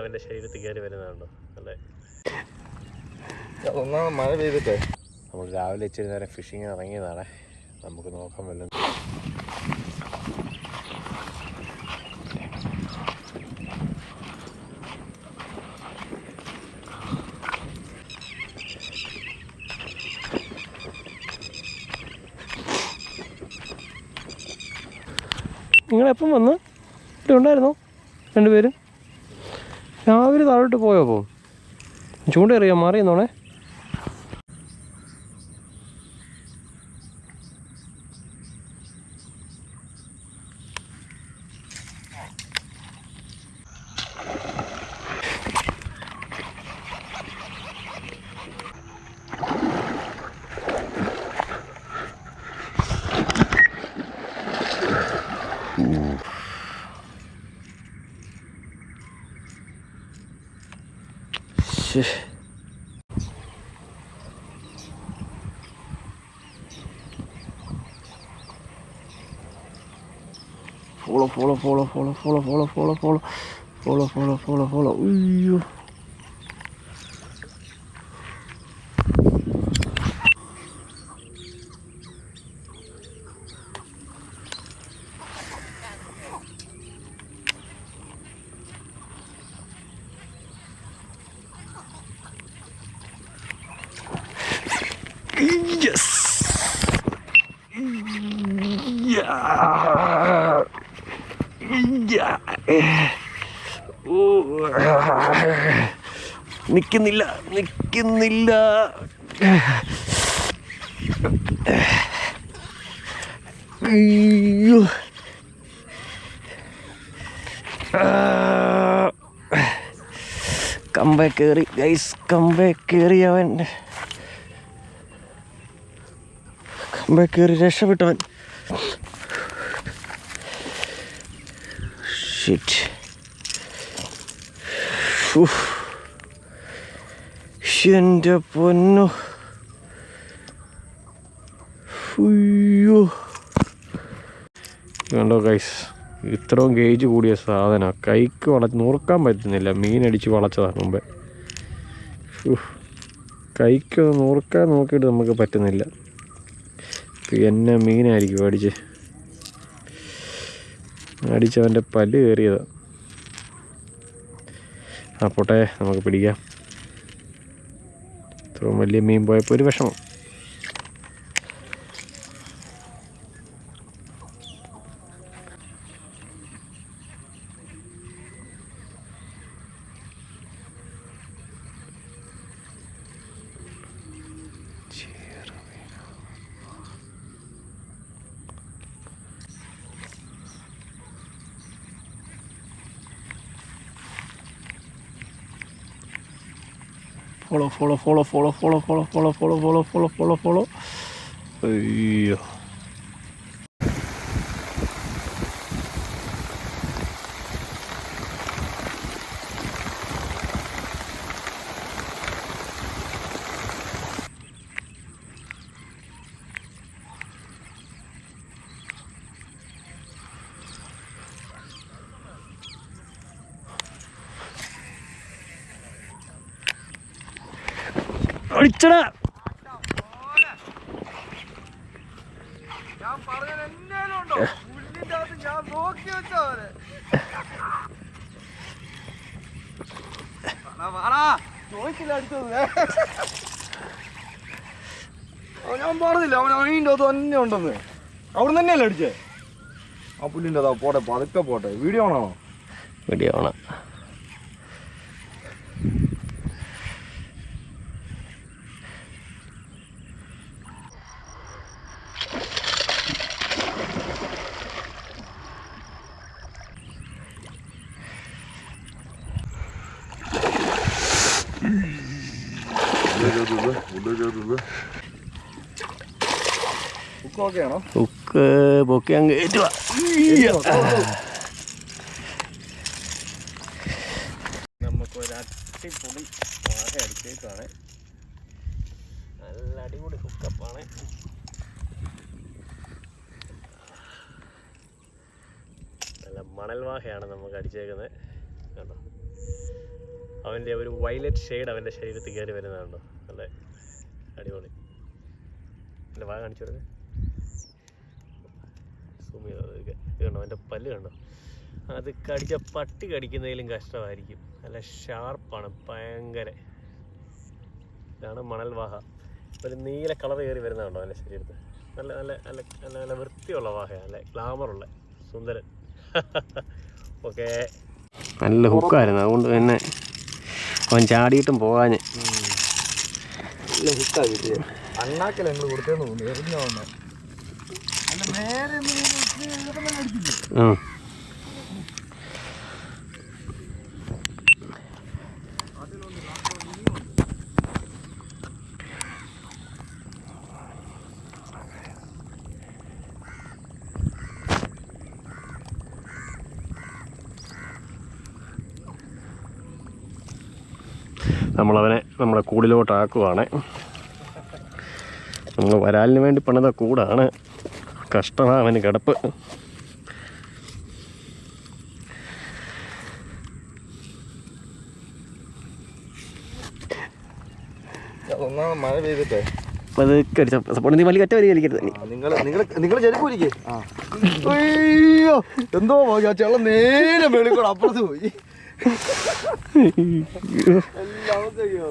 അവന്റെ ശരീരത്തിൽ കയറി വരുന്നുണ്ടോ അല്ലേ? ഒന്നാമത് മഴ പെയ്തിട്ടേ. നമ്മൾ രാവിലെ ഇച്ചിരി നേരം ഫിഷിങ് ഇറങ്ങിയതാണ്. നമുക്ക് നോക്കാൻ വല്ലതും നിങ്ങളെപ്പം വന്ന് ഇവിടെ ഉണ്ടായിരുന്നോ? രണ്ടുപേരും? രാവിലെ താഴോട്ട് പോയോ അപ്പോൾ ചൂണ്ടേറിയാം മാറിയെന്നോണേ follow follow follow follow follow follow follow follow follow follow follow follow അയ്യോ നിൽക്കുന്നില്ല നിൽക്കുന്നില്ല അയ്യോ. കമ്പേ കയറി ഗൈസ് കമ്പേ കയറി അവൻ. കമ്പേ കയറി രക്ഷപ്പെട്ടവൻ. ഷിറ്റ് എന്റെ പൊന്നു അയ്യോ കണ്ടോ ഗൈസ് ഇത്രയും ഗേജ് കൂടിയ സാധനം. കൈക്ക് വള നുറുക്കാൻ പറ്റുന്നില്ല. മീനടിച്ച് വളച്ചതാണ് മുമ്പേ. കൈക്ക് നുറുക്കാൻ നോക്കിയിട്ട് നമുക്ക് പറ്റുന്നില്ല. ഇപ്പം എന്നെ മീനായിരിക്കും അടിച്ച്. അടിച്ചവന്റെ പല്ല് കയറിയതാണ് ആ പോട്ടെ നമുക്ക് പിടിക്കാം. ഇത്രയും വലിയ മീൻ പോയപ്പോൾ ഒരു വിഷമം. Follow follow follow follow follow follow follow follow follow follow follow follow അയ്യോ അവൻ ഞാൻ പറഞ്ഞില്ല. അവൻ അണീന്റെ അത് തന്നെ ഉണ്ടെന്ന്. അവിടെ തന്നെയല്ലേ അടിച്ചേ? ആ പുല്ലിന്റെ അതാ പോട്ടെ പതുക്കെ പോട്ടെ. വീഡിയോ ആണോ? വീഡിയോ ബുക്ക് ഉക്ക് പൊക്കി അങ്ങ് ഏറ്റുവാ. ഒരു അടിപൊളി വാഴ അടിച്ചേക്കാണ് നല്ല അടിപൊളി ഹുക്കപ്പാണ് നല്ല മണൽ വാഹയാണ് നമുക്ക് അടിച്ചേക്കുന്നത്. കണ്ടോ? അവന്റെ ഒരു വയലറ്റ് ഷെയ്ഡ് അവന്റെ ശരീരത്തിൽ കയറി വരുന്നതാണോ നല്ല അടിപൊളി. എന്റെ വാ കാണിച്ചു കൊടുത്തേ സൂം കണ്ടോ? അവന്റെ പല്ല് കണ്ടോ? അത് കടിച്ച പട്ടി കടിക്കുന്നതിലും കഷ്ടമായിരിക്കും. നല്ല ഷാർപ്പാണ് ഭയങ്കര. ഇതാണ് മണൽവാഹ ഒരു നീല കളർ കയറി വരുന്നതുണ്ടോ അവന്റെ ശരീരത്തിൽ നല്ല നല്ല നല്ല നല്ല നല്ല വൃത്തിയുള്ള വാഹയാണ്. നല്ല ഗ്ലാമറുള്ള സുന്ദരൻ. ഓക്കെ നല്ല ഹുക്കായിരുന്നു അതുകൊണ്ട് തന്നെ അവൻ ചാടിയിട്ടും പോകാൻ നല്ല നമ്മളവനെ നമ്മുടെ കൂടിലോട്ടാക്കുവാണ്. നമ്മൾ വരാലിന് വേണ്ടി പണിത കൂടാണ്. കഷ്ടമാണ് അവന് കിടപ്പ്. മഴ പെയ്തിട്ടേ. പതുക്കെ അടിച്ച സപ്പോർട്ട് നീ വലിയ കറ്റ വരി നിങ്ങൾ ചെരുപ്പ് അയ്യോ എന്തോ ചെള്ളം നേരെ വെളിക്കൂടെ കൂടെ അപ്പുറത്ത് പോയി. എല്ലാം ചെയ്യോ.